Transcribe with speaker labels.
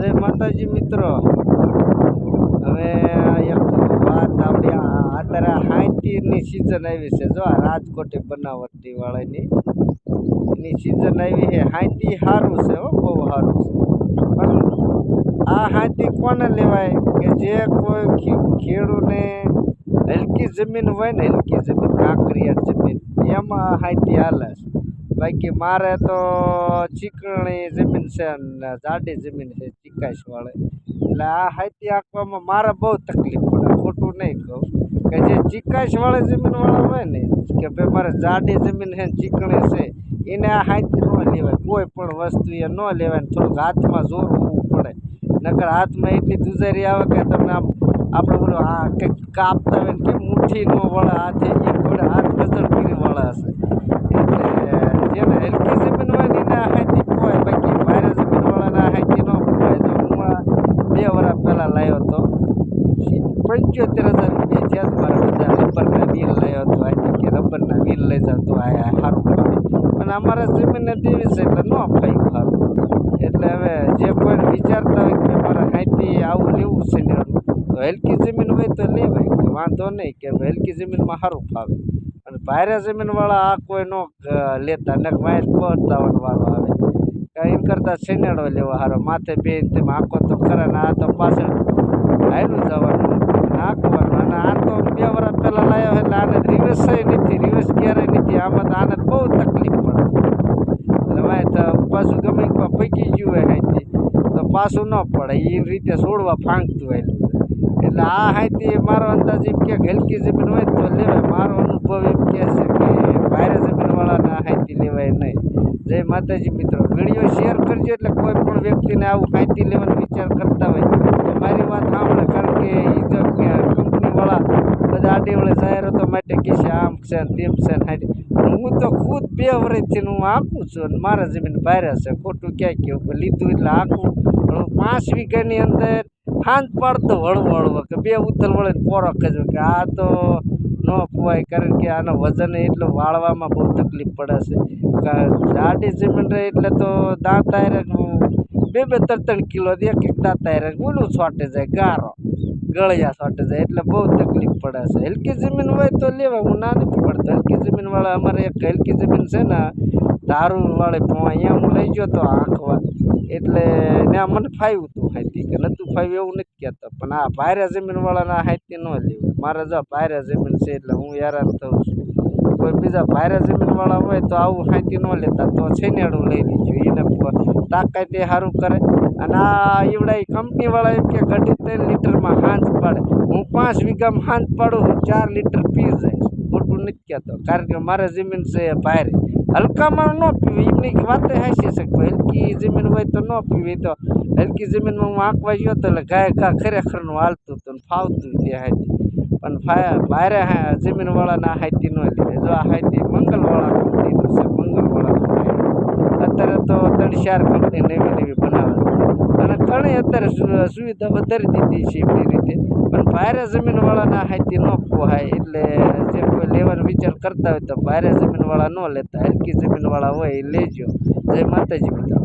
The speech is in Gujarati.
Speaker 1: જય માતાજી મિત્રો. હવે વાત આપણે અત્યારે હાઈટીની સિઝન આવી છે. જો રાજકોટી બનાવટી વાળાની એની સિઝન આવી છે. હાઈતી સારું છે હો, બહુ સારું છે. પણ આ હાઈટી કોને લેવાય? કે જે કોઈ ખેડૂને હલકી જમીન હોય ને, હલકી જમીન કાંકરિયાળ જમીન, એમાં આ હાઈતી હાલે છે. બાકી મારે તો ચીકણી જમીન છે ને જાડી જમીન છે, ચીકાશ વાળી. એટલે આ હાથી આંકવામાં મારે બહુ તકલીફ પડે, ખોટું નહીં કહું. કે જે ચીકાશ વાળી જમીન વાળા હોય ને, કે ભાઈ મારે જાડી જમીન છે ચીકણી છે, એને આ હાથી ન લેવાય. કોઈ પણ વસ્તુ એ ન લેવાય થોડુંક હાથમાં જોર હોવું પડે. નકર હાથમાં એટલી દુજારી આવે કે તમને આમ આપણે બોલો, આ કંઈક કાપતા હોય કે મુઠ્ઠી ન વળે, હાથે એક હાથ વજન કરી વળે હશે. જેને જમીન હોય ને હાથી બાકી જમીન વાળાના હાથી ન પોવાય તો બે વર્ષ પહેલાં લાવ્યો હતો પંચોતેર હજાર રૂપિયા તો બધા રબરના વ્હીલ લાવ્યો હતો કે રબરના વ્હીલ લઈ જતો આ સારું ફાવે અને અમારા જમીનને દેવી છે એટલે ન ફાયું સારું. એટલે હવે જે કોઈ વિચારતા હોય કે મારે હાથી આવું લેવું છે ને તો જમીન હોય તો લેવાય. વાંધો નહીં કે હલકી જમીનમાં સારું ફાવે. અને ભારે જમીનવાળા આ કોઈ નો લેતા ને વાંચ પહોંચતાવાનો વારો આવે. એમ કરતાં શેનેડો લેવો હારો, માથે બે તેમ આખો તો ખરા ને આ તો પાછળ આવ્યું જવાનું નાખવાનું અને આ તો બે વર્ષ પહેલાં લાવ્યો એટલે આને રિવર્સ નથી રિવર્સ ક્યારેય નથી. આમાં તો આને બહુ તકલીફ પડે. એટલે વાંચ તો પાછું ગમે ફૂંકી ગયું હોય હાઈથી તો પાછું ન પડે. એ રીતે છોડવા ફાંકતું હોય. એટલે આ હાઈથી મારો અંદાજ એમ કે હલકી જમીન હોય તો લેવાય. મારો અનુભવ એમ કહે છે કે ભારે જમીનવાળાને આ હાઈથી લેવાય નહીં જય માતાજી મિત્રો. વીડિયો શેર કરજો એટલે કોઈ પણ વ્યક્તિને આવું માહિતી લેવાનો વિચાર કરતા હોય. તો મારી વાત સાંભળે, કારણ કે કંપનીવાળા બધા આડેવળે જાહેરાતો માટે કહે છે, આમ છે ને તેમ છે ને હું તો ખુદ બે વર્ષથી હું આપું છું અને મારા જમીન બહાર છે. ખોટું ક્યાંય કેવું લીધું એટલે પણ હું પાંચ વીઘાની અંદર હાંજ પાડતો હળવો હળવો કે બે ઉથલ વળે પોરો ખજો કે આ તો ન અપવાય કારણ કે આનો વજન એટલું વાળવામાં બહુ તકલીફ પડે છે. જાડી જમીન રહે એટલે તો દાંત આયરે બે બે ત્રણ ત્રણ કિલો એક એક દાંત આયરે ઓલું છોટે જાય, ગારો. ગળિયા છોટે જાય, એટલે બહુ તકલીફ પડે છે. હલકી જમીન હોય તો લેવા, હું ના નથી પડતો. હલકી જમીનવાળા અમારે એક હલકી જમીન છે ને દારૂ વાળે પણ અહીંયા હું લઈ ગયો તો આંખવા એટલે ત્યાં મને ફાવ્યું હતું હાથી કે નહોતું ફાવ્યું એવું નથી કહેતો. પણ આ ભારે જમીનવાળાના હાથી ન લેવું. મારે જો ભાયરા જમીન છે એટલે હું હેરાન થઉં છું. કોઈ બીજા ભારે જમીનવાળા હોય તો આવું હાથી ન લેતા. તો છેનેડું લઈ લીધું એને તાકાત એ સારું કરે. અને આ ઈવડા કંપનીવાળા એમ કે ઘટી ત્રણ લીટરમાં હાંજ પાડે. હું પાંચ વીઘામાં હાંજ પાડું ચાર લીટર પી જાય. ખોટું નથી કહેતો. કારણ કે મારે જમીન છે એ ભારે હલકામાં ન પીવે એમની વાતે હાસી શકતો હલકી જમીન હોય તો ન પીવી તો હલકી જમીનમાં હું આંકવા ગયો તો એટલે ગાય ઘા ખરેખરનું હાલતું હતું ફાવતું તે હાથી પણ હા જમીનવાળાના હાથી ન લીધે જો આ હાથી મંગલવાળા કંપનીનું છે મંગલવાળા અત્યારે તો ત્રણ ચાર કંપની નવી નવી બનાવે અને ઘણી અત્યારે સુવિધા વધારી દીધી છે એમની રીતે પણ ભારે જમીનવાળાના હાથી ન પોહાય એટલે જે કોઈ લેવાનો વિચાર કરતા હોય તો ભારે જમીનવાળા ન લેતા. હલકી જમીનવાળા હોય એ લેજો. જય માતાજી મિત્રો.